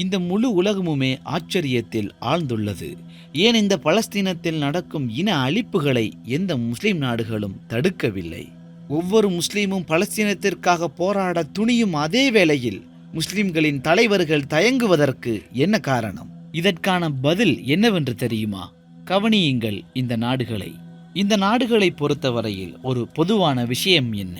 இந்த முழு உலகமுமே ஆச்சரியத்தில் ஆழ்ந்துள்ளது. ஏன் இந்த பலஸ்தீனத்தில் நடக்கும் இன அழிப்புகளை எந்த முஸ்லிம் நாடுகளும் தடுக்கவில்லை? ஒவ்வொரு முஸ்லீமும் பலஸ்தீனத்திற்காக போராட துணியும் அதே வேளையில் முஸ்லிம்களின் தலைவர்கள் தயங்குவதற்கு என்ன காரணம்? இதற்கான பதில் என்னவென்று தெரியுமா? கவனியுங்கள் இந்த நாடுகளை. இந்த நாடுகளை பொறுத்தவரையில் ஒரு பொதுவான விஷயம் என்ன?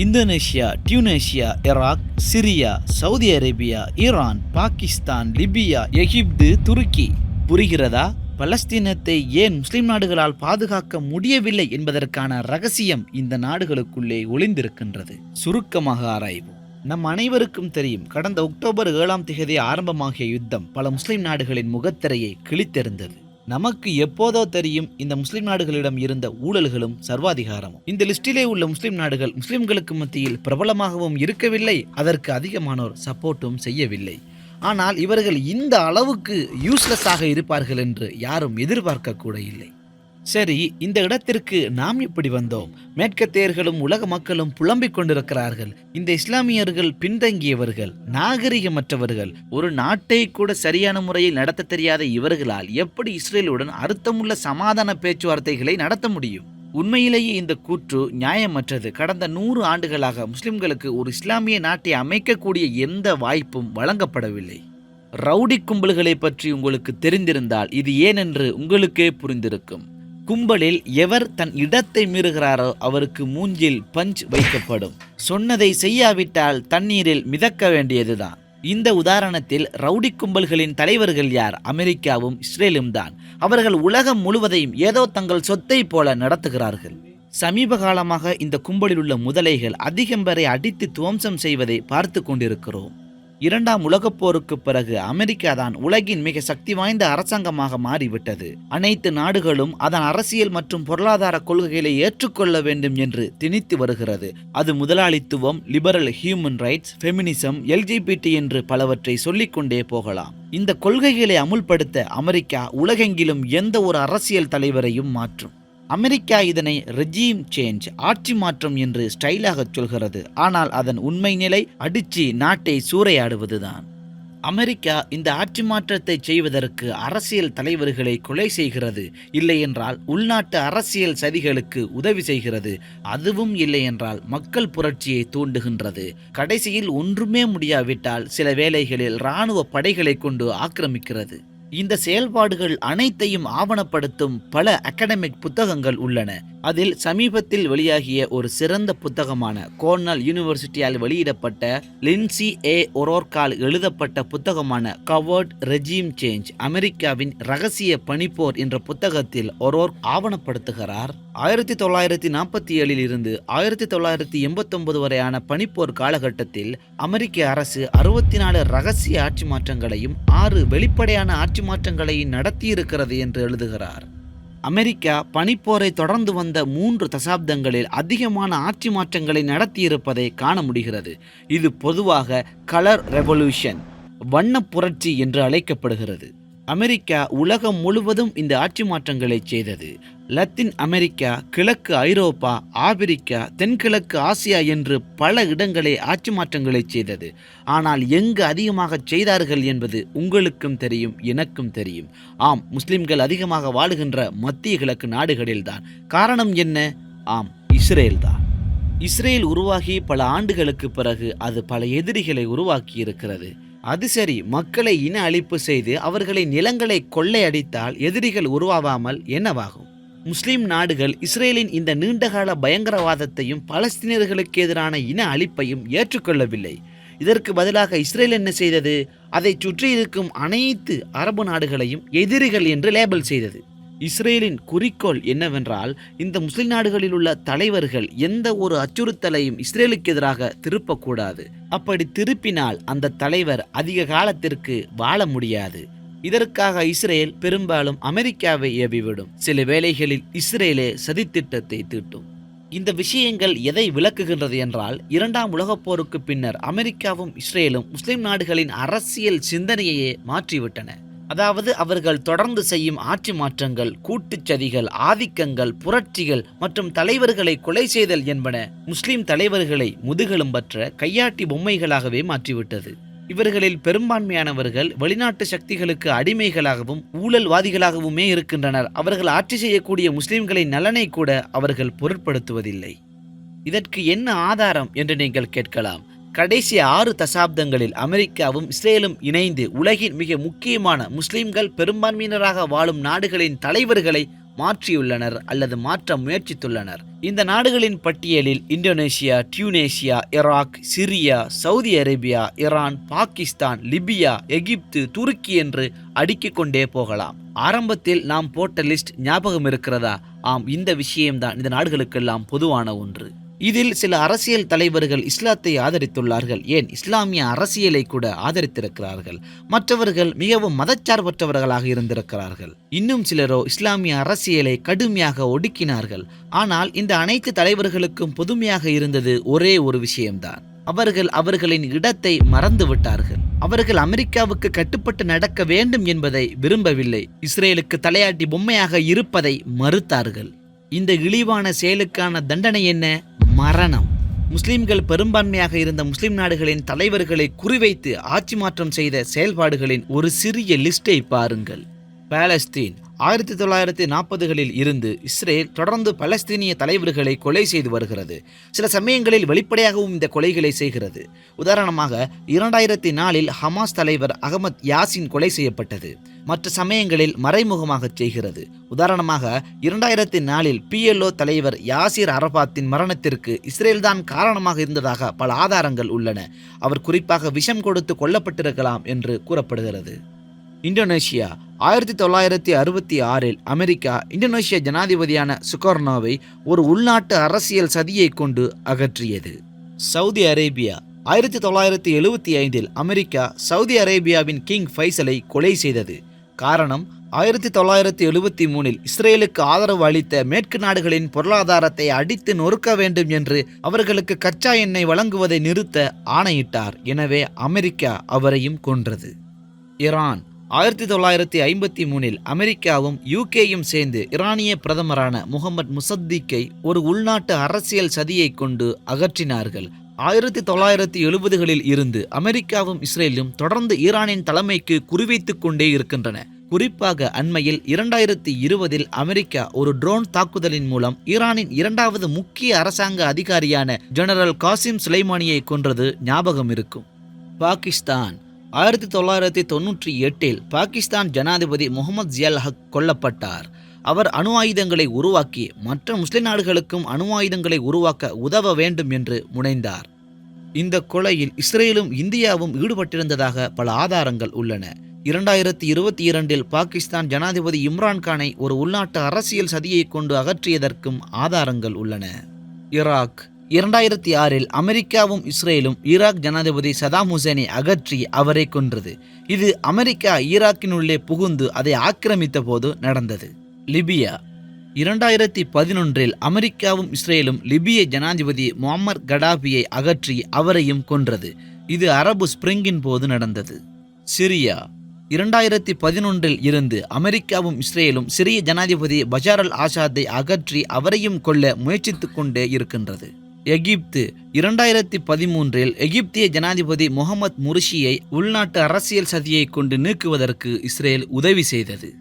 Indonesia Tunisia Iraq Syria Saudi Arabia Iran Pakistan Libya Egypt துருக்கி. புரிகிறதா? பலஸ்தீனத்தை ஏன் முஸ்லிம் நாடுகளால் பாதுகாக்க முடியவில்லை என்பதற்கான ரகசியம் இந்த நாடுகளுக்குள்ளே ஒளிந்திருக்கின்றது. சுருக்கமாக ஆராய்வோம். நம் அனைவருக்கும் தெரியும் கடந்த அக்டோபர் ஏழாம் திகதி ஆரம்பமாகிய யுத்தம் பல முஸ்லிம் நாடுகளின் முகத்திரையை கிழித்தெறிந்தது. நமக்கு எப்போதோ தெரியும் இந்த முஸ்லிம் நாடுகளிடம் இருந்த ஊழல்களும் சர்வாதிகாரமும். இந்த லிஸ்டிலே உள்ள முஸ்லிம் நாடுகள் முஸ்லிம்களுக்கு மத்தியில் பிரபலமாகவும் இருக்கவில்லை அதற்கு அதிகமானோர் சப்போர்ட்டும் செய்யவில்லை. ஆனால் இவர்கள் இந்த அளவுக்கு யூஸ்லெஸ்ஸாக இருப்பார்கள் என்று யாரும் எதிர்பார்க்க கூட இல்லை. சரி இந்த இடத்திற்கு நாம் இப்படி வந்தோம். மேற்கத்தியர்களும் உலக மக்களும் புலம்பிக் கொண்டிருக்கிறார்கள். இந்த இஸ்லாமியர்கள் பின்தங்கியவர்கள் நாகரிகமற்றவர்கள். ஒரு நாட்டை கூட சரியான முறையில் நடத்த தெரியாத இவர்களால் எப்படி இஸ்ரேலுடன் அர்த்தமுள்ள சமாதான பேச்சுவார்த்தைகளை நடத்த முடியும்? உண்மையிலேயே இந்த கூற்று நியாயமற்றது. கடந்த நூறு ஆண்டுகளாக முஸ்லிம்களுக்கு ஒரு இஸ்லாமிய நாட்டை அமைக்கக்கூடிய எந்த வாய்ப்பும் வழங்கப்படவில்லை. ரவுடி கும்பல்களை பற்றி உங்களுக்கு தெரிந்திருந்தால் இது ஏனென்று உங்களுக்கே புரிந்திருக்கும். கும்பலில் எவர் தன் இடத்தை மீறுகிறாரோ அவருக்கு மூஞ்சில் பஞ்ச் வைக்கப்படும். சொன்னதை செய்யாவிட்டால் தண்ணீரில் மிதக்க வேண்டியதுதான். இந்த உதாரணத்தில் ரவுடி கும்பல்களின் தலைவர்கள் யார்? அமெரிக்காவும் இஸ்ரேலும் தான். அவர்கள் உலகம் முழுவதையும் ஏதோ தங்கள் சொத்தை போல நடத்துகிறார்கள். சமீப காலமாக இந்த கும்பலில் உள்ள முதலைகள் அதிகம் வரை அடித்து துவம்சம் செய்வதை பார்த்து கொண்டிருக்கிறோம். இரண்டாம் உலகப் போருக்கு பிறகு அமெரிக்கா தான் உலகின் மிக சக்தி வாய்ந்த அரசாங்கமாக மாறிவிட்டது. அனைத்து நாடுகளும் அதன் அரசியல் மற்றும் பொருளாதார கொள்கைகளை ஏற்றுக்கொள்ள வேண்டும் என்று திணித்து வருகிறது. அது முதலாளித்துவம் liberal human rights feminism LGBT என்று பலவற்றை சொல்லிக்கொண்டே போகலாம். இந்த கொள்கைகளை அமுல்படுத்த அமெரிக்கா உலகெங்கிலும் எந்த ஒரு அரசியல் தலைவரையும் மாற்றும். அமெரிக்கா இதனை ரெஜீம் சேஞ்ச் ஆட்சி மாற்றம் என்று ஸ்டைலாக சொல்கிறது. ஆனால் அதன் உண்மை நிலை அடிச்சு நாட்டை சூறையாடுவதுதான். அமெரிக்கா இந்த ஆட்சி மாற்றத்தை செய்வதற்கு அரசியல் தலைவர்களை கொலை செய்கிறது. இல்லையென்றால் உள்நாட்டு அரசியல் சதிகளுக்கு உதவி செய்கிறது. அதுவும் இல்லையென்றால் மக்கள் புரட்சியை தூண்டுகின்றது. கடைசியில் ஒன்றுமே முடியாவிட்டால் சில வேளைகளில் இராணுவ படைகளை கொண்டு ஆக்கிரமிக்கிறது. இந்த செயல்பாடுகள் அனைத்தையும் ஆவணப்படுத்தும் பல அகாடமிக் புத்தகங்கள் உள்ளன. அதில் சமீபத்தில் வெளியாகிய ஒரு சிறந்த புத்தகமான கோர்னல் யூனிவர்சிட்டியால் வெளியிடப்பட்ட லின்சி ஏ. ஒரோர்கால் எழுதப்பட்ட புத்தகமான கவர்ட் ரெஜீம் சேஞ்ச் அமெரிக்காவின் ரகசிய பனிப்போர் என்ற புத்தகத்தில் ஒரோர் ஆவணப்படுத்துகிறார். ஆயிரத்தி தொள்ளாயிரத்தி நாற்பத்தி ஏழில் இருந்து ஆயிரத்தி தொள்ளாயிரத்தி எண்பத்தொன்பது வரையான பனிப்போர் காலகட்டத்தில் அமெரிக்க அரசு அறுபத்தி நாலு ரகசிய ஆட்சி மாற்றங்களையும் ஆறு வெளிப்படையான ஆட்சி மாற்றங்களையும் நடத்தியிருக்கிறது என்று எழுதுகிறார். அமெரிக்கா பனிப்போரை தொடர்ந்து வந்த மூன்று தசாப்தங்களில் அதிகமான ஆட்சி மாற்றங்களை நடத்தியிருப்பதை காண முடிகிறது. இது பொதுவாக கலர் ரெவல்யூஷன் வண்ண புரட்சி என்று அழைக்கப்படுகிறது. அமெரிக்கா உலகம் முழுவதும் இந்த ஆட்சி மாற்றங்களை செய்தது. லத்தீன் அமெரிக்கா கிழக்கு ஐரோப்பா ஆப்பிரிக்கா தென்கிழக்கு ஆசியா என்று பல இடங்களே ஆட்சி மாற்றங்களை செய்தது. ஆனால் எங்கு அதிகமாக செய்தார்கள் என்பது உங்களுக்கும் தெரியும் எனக்கும் தெரியும். ஆம் முஸ்லிம்கள் அதிகமாக வாழுகின்ற மத்திய கிழக்கு நாடுகளில்தான். காரணம் என்ன? ஆம் இஸ்ரேல் தான் இஸ்ரேல் உருவாகி பல ஆண்டுகளுக்கு பிறகு அது பல எதிரிகளை உருவாக்கி இருக்கிறது அது சரி மக்களை இன அழிப்பு செய்து அவர்களை நிலங்களை கொள்ளையடித்தால் எதிரிகள் உருவாகாமல் என்னவாகும்? முஸ்லிம் நாடுகள் இஸ்ரேலின் இந்த நீண்டகால பயங்கரவாதத்தையும் பலஸ்தீனியர்களுக்கு எதிரான இன அழிப்பையும் ஏற்றுக்கொள்ளவில்லை. இதற்கு பதிலாக இஸ்ரேல் என்ன செய்தது? அதை சுற்றி இருக்கும் அனைத்து அரபு நாடுகளையும் எதிரிகள் என்று லேபிள் செய்தது. இஸ்ரேலின் குறிக்கோள் என்னவென்றால் இந்த முஸ்லிம் நாடுகளில் உள்ள தலைவர்கள் எந்த ஒரு அச்சுறுத்தலையும் இஸ்ரேலுக்கு எதிராக திருப்பக்கூடாது. அப்படி திருப்பினால் அந்த தலைவர் அதிக காலத்திற்கு வாழ முடியாது. இதற்காக இஸ்ரேல் பெரும்பாலும் அமெரிக்காவை ஏவிவிடும். சில வேளைகளில் இஸ்ரேலே சதித்திட்டத்தை தீட்டும். இந்த விஷயங்கள் எதை விளக்குகின்றது என்றால் இரண்டாம் உலகப் போருக்கு பின்னர் அமெரிக்காவும் இஸ்ரேலும் முஸ்லிம் நாடுகளின் அரசியல் சிந்தனையையே மாற்றிவிட்டன. அதாவது அவர்கள் தொடர்ந்து செய்யும் ஆட்சி மாற்றங்கள் கூட்டுச் சதிகள் ஆதிக்கங்கள் புரட்சிகள் மற்றும் தலைவர்களை கொலை செய்தல் என்பன முஸ்லிம் தலைவர்களை முதுகெலும்பற்ற கையாட்டி பொம்மைகளாகவே மாற்றிவிட்டது. இவர்களில் பெரும்பான்மையானவர்கள் வெளிநாட்டு சக்திகளுக்கு அடிமைகளாகவும் ஊழல்வாதிகளாகவுமே இருக்கின்றனர். அவர்கள் ஆட்சி செய்யக்கூடிய முஸ்லிம்களின் நலனை கூட அவர்கள் பொருட்படுத்துவதில்லை. இதற்கு என்ன ஆதாரம் என்று நீங்கள் கேட்கலாம். கடைசி ஆறு தசாப்தங்களில் அமெரிக்காவும் இஸ்ரேலும் இணைந்து உலகின் மிக முக்கியமான முஸ்லிம்கள் பெரும்பான்மையினராக வாழும் நாடுகளின் தலைவர்களை மாற்றியுள்ளனர் அல்லது மாற்ற முயற்சித்துள்ளனர். இந்த நாடுகளின் பட்டியலில் Indonesia Tunisia Iraq Syria Saudi Arabia Iran Pakistan Libya Egypt துருக்கி என்று அடுக்கிக் கொண்டே போகலாம். ஆரம்பத்தில் நாம் போட்ட லிஸ்ட் ஞாபகம் இருக்கிறதா? ஆம் இந்த விஷயம்தான். இந்த நாடுகளுக்கெல்லாம் பொதுவான ஒன்று. இதில் சில அரசியல் தலைவர்கள் இஸ்லாத்தை ஆதரித்துள்ளார்கள். ஏன்? இஸ்லாமிய அரசியலை கூட ஆதரித்திருக்கிறார்கள். மற்றவர்கள் மிகவும் மதச்சார்பற்றவர்களாக இருந்திருக்கிறார்கள். இன்னும் சிலரோ இஸ்லாமிய அரசியலை கடுமையாக ஒடுக்கினார்கள். ஆனால் இந்த அனைத்து தலைவர்களுக்கும் புதுமையாக இருந்தது ஒரே ஒரு விஷயம்தான். அவர்கள் அவர்களின் இடத்தை மறந்து விட்டார்கள். அவர்கள் அமெரிக்காவுக்கு கட்டுப்பட்டு நடக்க வேண்டும் என்பதை விரும்பவில்லை. இஸ்ரேலுக்கு தலையாட்டி பொம்மையாக இருப்பதை மறுத்தார்கள். இந்த இழிவான செயலுக்கான தண்டனை என்ன? மரணம். முஸ்லிம்கள் பெரும்பான்மையாக இருந்த முஸ்லிம் நாடுகளின் தலைவர்களை குறிவைத்து ஆட்சி மாற்றம் செய்த செயல்பாடுகளின் ஒரு சிறிய லிஸ்டை பாருங்கள். பாலஸ்தீன். ஆயிரத்தி தொள்ளாயிரத்தி நாற்பதுகளில் இருந்து இஸ்ரேல் தொடர்ந்து பலஸ்தீனிய தலைவர்களை கொலை செய்து வருகிறது. சில சமயங்களில் வெளிப்படையாகவும் இந்த கொலைகளை செய்கிறது. உதாரணமாக இரண்டாயிரத்தி நாலில் ஹமாஸ் தலைவர் அகமத் யாசின் கொலை செய்யப்பட்டது. மற்ற சமயங்களில் மறைமுகமாக செய்கிறது. உதாரணமாக இரண்டாயிரத்தி நாலில் பிஎல்ஓ தலைவர் யாசிர் அரபாத்தின் மரணத்திற்கு இஸ்ரேல்தான் காரணமாக இருந்ததாக பல ஆதாரங்கள் உள்ளன. அவர் குறிப்பாக விஷம் கொடுத்து கொல்லப்பட்டிருக்கலாம் என்று கூறப்படுகிறது. இந்தோனேஷியா. ஆயிரத்தி தொள்ளாயிரத்தி அறுபத்தி ஆறில் அமெரிக்கா இந்தோனேஷிய ஜனாதிபதியான சுகர்னோவை ஒரு உள்நாட்டு அரசியல் சதியை கொண்டு அகற்றியது. Saudi Arabia. ஆயிரத்தி தொள்ளாயிரத்தி எழுபத்தி ஐந்தில் அமெரிக்கா சவுதி அரேபியாவின் கிங் ஃபைசலை கொலை செய்தது. காரணம் ஆயிரத்தி தொள்ளாயிரத்தி எழுபத்தி மூணில் இஸ்ரேலுக்கு ஆதரவு அளித்த மேற்கு நாடுகளின் பொருளாதாரத்தை அடித்து நொறுக்க வேண்டும் என்று அவர்களுக்கு கச்சா எண்ணெய் வழங்குவதை நிறுத்த ஆணையிட்டார். எனவே அமெரிக்கா அவரையும் கொன்றது. ஈரான் ஆயிரத்தி தொள்ளாயிரத்தி ஐம்பத்தி மூணில் அமெரிக்காவும் யூகேயும் சேர்ந்து இரானிய பிரதமரான முகமது முசத்திக்கை ஒரு உள்நாட்டு அரசியல் சதியை கொண்டு அகற்றினார்கள். ஆயிரத்தி தொள்ளாயிரத்தி எழுபதுகளில் இருந்து அமெரிக்காவும் இஸ்ரேலும் தொடர்ந்து ஈரானின் தலைமைக்கு குறிவைத்துக் கொண்டே இருக்கின்றன. குறிப்பாக அண்மையில் இரண்டாயிரத்தி இருபதில் அமெரிக்கா ஒரு ட்ரோன் தாக்குதலின் மூலம் ஈரானின் இரண்டாவது முக்கிய அரசாங்க அதிகாரியான ஜெனரல் காசிம் சுலைமானியை கொன்றது ஞாபகம் இருக்கும். பாகிஸ்தான் ஆயிரத்தி தொள்ளாயிரத்தி தொன்னூற்றி எட்டில் பாகிஸ்தான் ஜனாதிபதி முகமது ஜியால் ஹக் கொல்லப்பட்டார். அவர் அணு ஆயுதங்களை உருவாக்கி மற்ற முஸ்லிம் நாடுகளுக்கும் அணு ஆயுதங்களை உருவாக்க உதவ வேண்டும் என்று முனைந்தார். இந்த கொலையில் இஸ்ரேலும் இந்தியாவும் ஈடுபட்டிருந்ததாக பல ஆதாரங்கள் உள்ளன. இரண்டாயிரத்தி இருபத்தி இரண்டில் பாகிஸ்தான் ஜனாதிபதி இம்ரான்கானை ஒரு உள்நாட்டு அரசியல் சதியை கொண்டு அகற்றியதற்கும் ஆதாரங்கள் உள்ளன. ஈராக் இரண்டாயிரத்தி ஆறில் அமெரிக்காவும் இஸ்ரேலும் ஈராக் ஜனாதிபதி சதாம் ஹுசேனை அகற்றி அவரை கொன்றது. இது அமெரிக்கா ஈராக்கினுள்ளே புகுந்து அதை ஆக்கிரமித்த போது நடந்தது. லிபியா. இரண்டாயிரத்தி பதினொன்றில் அமெரிக்காவும் இஸ்ரேலும் லிபிய ஜனாதிபதி முகமர் கடாபியை அகற்றி அவரையும் கொன்றது. இது அரபு ஸ்பிரிங்கின் போது நடந்தது. சிரியா. இரண்டாயிரத்தி பதினொன்றில் இருந்து அமெரிக்காவும் இஸ்ரேலும் சிறிய ஜனாதிபதி பஷார் அல் ஆசாத்தை அகற்றி அவரையும் கொள்ள முயற்சித்துக்கொண்டே இருக்கின்றது. எகிப்து. இரண்டாயிரத்தி பதிமூன்றில் எகிப்திய ஜனாதிபதி முகமது முர்ஷியை உள்நாட்டு அரசியல் சதியை கொண்டு நீக்குவதற்கு இஸ்ரேல் உதவி செய்தது.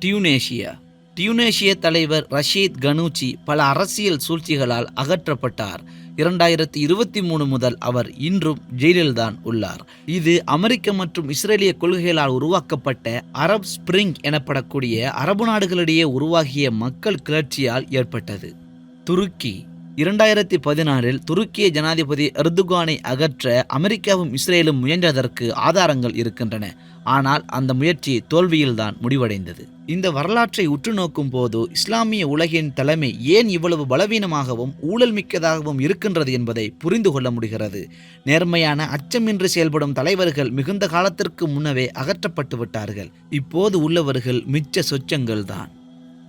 டியூனேஷியா. டியூனேஷிய தலைவர் ரஷீத் கனூச்சி பல அரசியல் சூழ்ச்சிகளால் அகற்றப்பட்டார். இரண்டாயிரத்தி இருபத்தி மூணு முதல் அவர் இன்றும் ஜெயிலில்தான் உள்ளார். இது அமெரிக்க மற்றும் இஸ்ரேலிய கொள்கைகளால் உருவாக்கப்பட்ட அரப் ஸ்பிரிங் எனப்படக்கூடிய அரபு நாடுகளிடையே உருவாகிய மக்கள் கிளர்ச்சியால் ஏற்பட்டது. துருக்கி. இரண்டாயிரத்தி பதினாறில் துருக்கிய ஜனாதிபதி எர்துகானை அகற்ற அமெரிக்காவும் இஸ்ரேலும் முயன்றதற்கு ஆதாரங்கள் இருக்கின்றன. ஆனால் அந்த முயற்சி தோல்வியில்தான் முடிவடைந்தது. இந்த வரலாற்றை உற்று நோக்கும் போது இஸ்லாமிய உலகின் தலைமை ஏன் இவ்வளவு பலவீனமாகவும் ஊழல் மிக்கதாகவும் இருக்கின்றது என்பதை புரிந்து கொள்ள முடிகிறது. நேர்மையான அச்சமின்றி செயல்படும் தலைவர்கள் மிகுந்த காலத்திற்கு முன்னவே அகற்றப்பட்டு விட்டார்கள். இப்போது உள்ளவர்கள் மிச்ச சொச்சங்கள்தான்.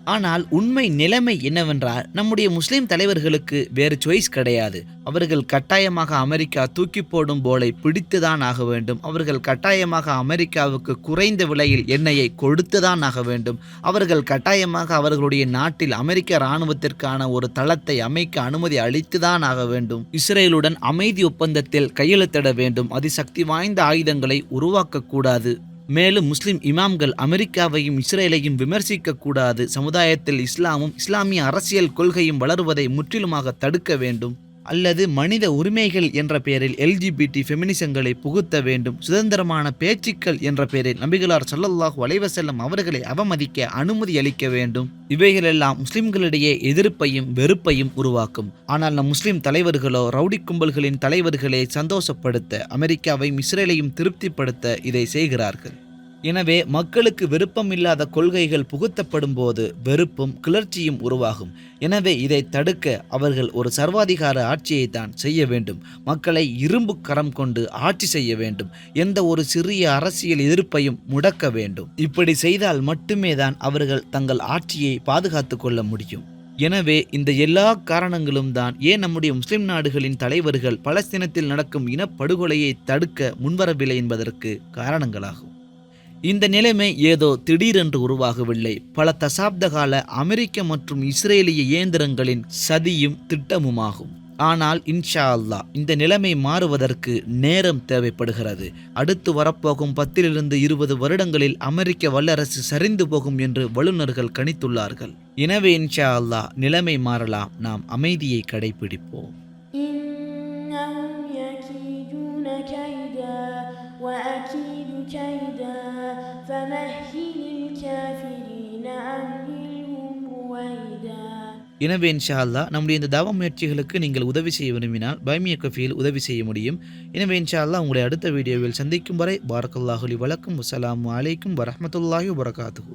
ஆனால் உண்மை நிலைமை என்னவென்றால் நம்முடைய முஸ்லிம் தலைவர்களுக்கு வேறு சாய்ஸ் கிடையாது. அவர்கள் கட்டாயமாக அமெரிக்கா தூக்கி போடும் போலை பிடித்துதான் ஆக வேண்டும். அவர்கள் கட்டாயமாக அமெரிக்காவுக்கு குறைந்த விலையில் எண்ணெயை கொடுத்துதான் ஆக வேண்டும். அவர்கள் கட்டாயமாக அவர்களுடைய நாட்டில் அமெரிக்க இராணுவத்திற்கான ஒரு தளத்தை அமைக்க அனுமதி அளித்துதான் ஆக வேண்டும். இஸ்ரேலுடன் அமைதி ஒப்பந்தத்தில் கையெழுத்திட வேண்டும். அதிசக்தி வாய்ந்த ஆயுதங்களை உருவாக்கக்கூடாது மேலும் முஸ்லிம் இமாம்கள் அமெரிக்காவையும் இஸ்ரேலையும் விமர்சிக்கக்கூடாது. சமுதாயத்தில் இஸ்லாமும் இஸ்லாமிய அரசியல் கொள்கையும் வளருவதை முற்றிலுமாக தடுக்க வேண்டும். அல்லது மனித உரிமைகள் என்ற பெயரில் எல்ஜிபிடி ஃபெமினிசங்களை புகுத்த வேண்டும். சுதந்திரமான பேச்சுக்கள் என்ற பெயரில் நபிகளார் ஸல்லல்லாஹு வலைவசல்லம் அவர்களை அவமதிக்க அனுமதி அளிக்க வேண்டும். இவைகளெல்லாம் முஸ்லிம்களிடையே எதிர்ப்பையும் வெறுப்பையும் உருவாக்கும். ஆனால் நம் முஸ்லிம் தலைவர்களோ ரவுடி கும்பல்களின் தலைவர்களை சந்தோஷப்படுத்த அமெரிக்காவையும் இஸ்ரேலையும் திருப்திப்படுத்த இதை செய்கிறார்கள். எனவே மக்களுக்கு விருப்பமில்லாத கொள்கைகள் புகுத்தப்படும் போது வெறுப்பும் கிளர்ச்சியும் உருவாகும். எனவே இதை தடுக்க அவர்கள் ஒரு சர்வாதிகார ஆட்சியை தான் செய்ய வேண்டும். மக்களை இரும்பு கரம் கொண்டு ஆட்சி செய்ய வேண்டும். எந்த ஒரு சிறிய அரசியல் எதிர்ப்பையும் முடக்க வேண்டும். இப்படி செய்தால் மட்டுமே தான் அவர்கள் தங்கள் ஆட்சியை பாதுகாத்து கொள்ள முடியும். எனவே இந்த எல்லா காரணங்களும் தான் ஏன் நம்முடைய முஸ்லிம் நாடுகளின் தலைவர்கள் பலஸ்தீனத்தில் நடக்கும் இனப்படுகொலையை தடுக்க முன்வரவில்லை என்பதற்கு காரணங்களாகும். இந்த நிலைமை ஏதோ திடீரென்று உருவாகவில்லை பல தசாப்த கால அமெரிக்க மற்றும் இஸ்ரேலிய இயந்திரங்களின் சதியும் திட்டமுமாகும் ஆனால் இன்ஷா அல்லாஹ் இந்த நிலைமை மாறுவதற்கு நேரம் தேவைப்படுகிறது அடுத்து வரப்போகும் பத்திலிருந்து இருபது வருடங்களில் அமெரிக்க வல்லரசு சரிந்து போகும் என்று வல்லுநர்கள் கணித்துள்ளார்கள் எனவே இன்ஷா அல்லாஹ் நிலைமை மாறலாம் நாம் அமைதியை கடைபிடிப்போம் إنهم يكيدون كيدا وأكيد كيدا எனவே இன்ஷா அல்லாஹ் நம்முடைய இந்த தவ முயற்சிகளுக்கு நீங்கள் உதவி செய்ய விரும்பினால் பைமிய கஃபியில் உதவி செய்ய முடியும். எனவே இன்ஷா அல்லாஹ் உங்களை அடுத்த வீடியோவில் சந்திக்கும் வரை பாரக்கல்லாஹுலி வழக்கம் வசலாம் அலைக்கும் வரமத்துல்லாஹி வரகாத்து